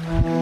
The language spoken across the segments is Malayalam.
Mm-hmm.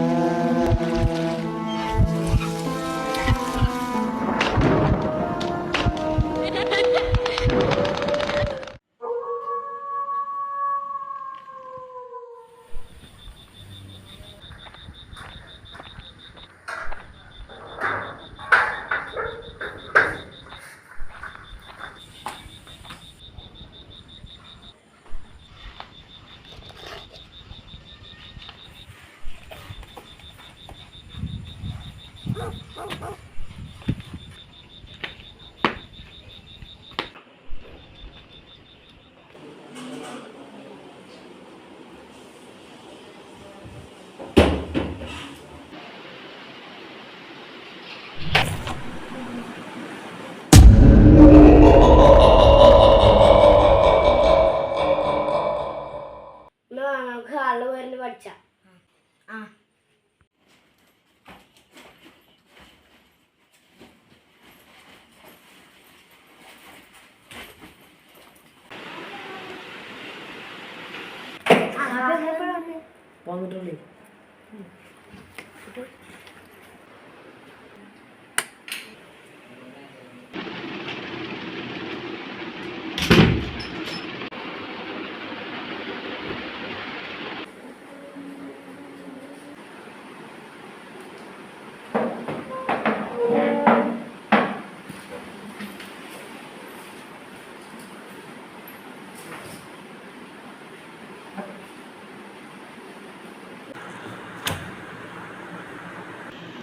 हाँ। पंद्रह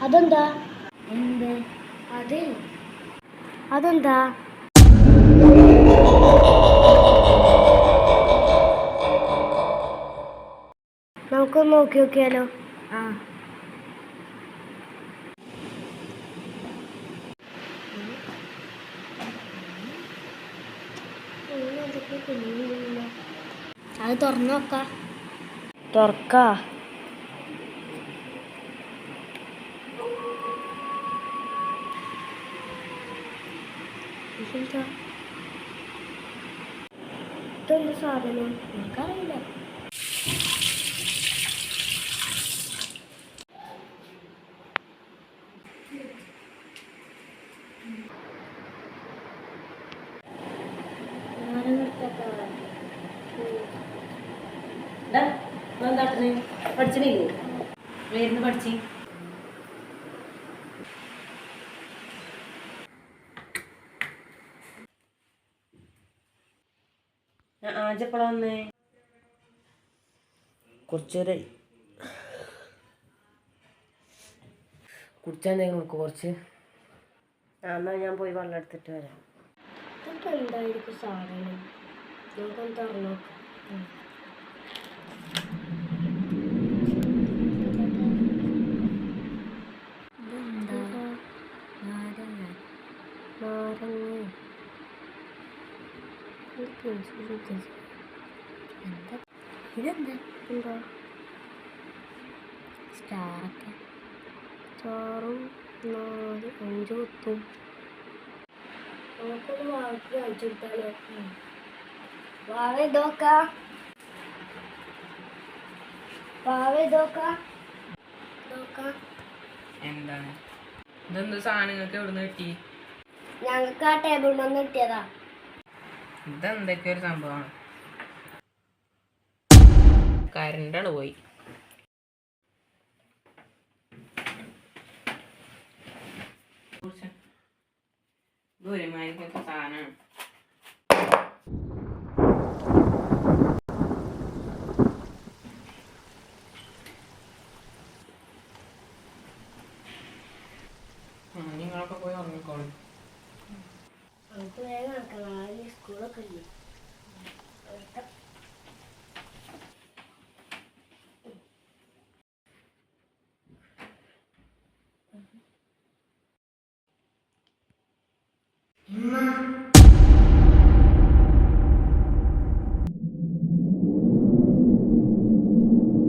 അതെന്താ? എന്ത്? അത്. അതെന്താ? നമുക്കൊന്ന് നോക്കി നോക്കിയാലോ? ആ. അത് തുറന്നു നോക്ക. തുറക്കാ? ഇതെന്താ? ഇതെന്ത് സാധനം? എനിക്കറിയില്ല. പഠിച്ചില്ലേ വേരുന്ന് പഠിച്ച്. ആജപ്പള വന്നേ കുറച്ചൊരു കുടിച്ചാൽ നമുക്ക് കുറച്ച്. ആ എന്നാ ഞാൻ പോയി വെള്ളം എടുത്തിട്ട് വരാം. എന്തായിരിക്കും സാധനം? നമുക്കൊന്ന് തുറന്നു നോക്കാം. എന്താ ഇതെന്താ? എന്താ? സ്റ്റാറൊക്കെ. ചാറും നാല് അഞ്ച് കുത്തും. നമുക്കൊന്ന് വാക്ക് കാണിച്ചു കൊടുത്താലോ വാവ ഇതോക്ക ഇതോക്ക എന്താണ്? ഇതെന്ത് സാധനങ്ങൾക്ക് എവിടുന്ന് കിട്ടി? ഞങ്ങൾക്ക് ആ ടേബിൾ വന്ന് കിട്ടിയതാ. ഇതെന്തൊക്കെ ഒരു സംഭവമാണ്? കരണ്ടാണ് പോയി. ഒരുമാതിരിക്കൊക്കെ സാധനമാണ്. നിങ്ങളൊക്കെ പോയി ഉറങ്ങിക്കോളൂ. നമുക്ക് വേഗം നടക്കണം 够了，可以。嗯，呃，他。嗯。